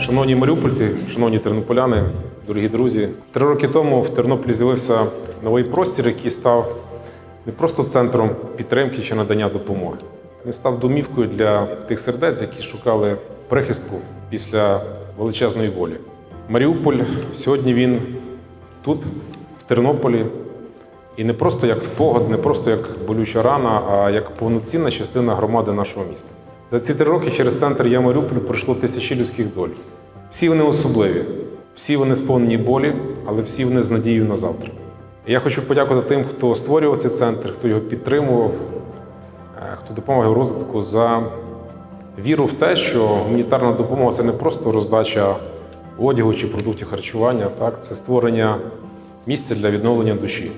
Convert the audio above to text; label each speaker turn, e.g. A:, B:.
A: Шановні маріупольці, шановні тернополяни, дорогі друзі, три роки тому в Тернополі з'явився новий простір, який став не просто центром підтримки чи надання допомоги. Він став домівкою для тих сердець, які шукали прихистку після величезної болі. Маріуполь сьогодні він тут, в Тернополі, і не просто як спогад, не просто як болюча рана, а як повноцінна частина громади нашого міста. За ці три роки через центр Я Маріуполь пройшло тисячі людських доль. Всі вони особливі, всі вони сповнені болі, але всі вони з надією на завтра. Я хочу подякувати тим, хто створював цей центр, хто його підтримував, е, хто допомагав розвитку за віру в те, що гуманітарна допомога це не просто роздача одягу чи продуктів харчування, так, це створення місця для відновлення душі.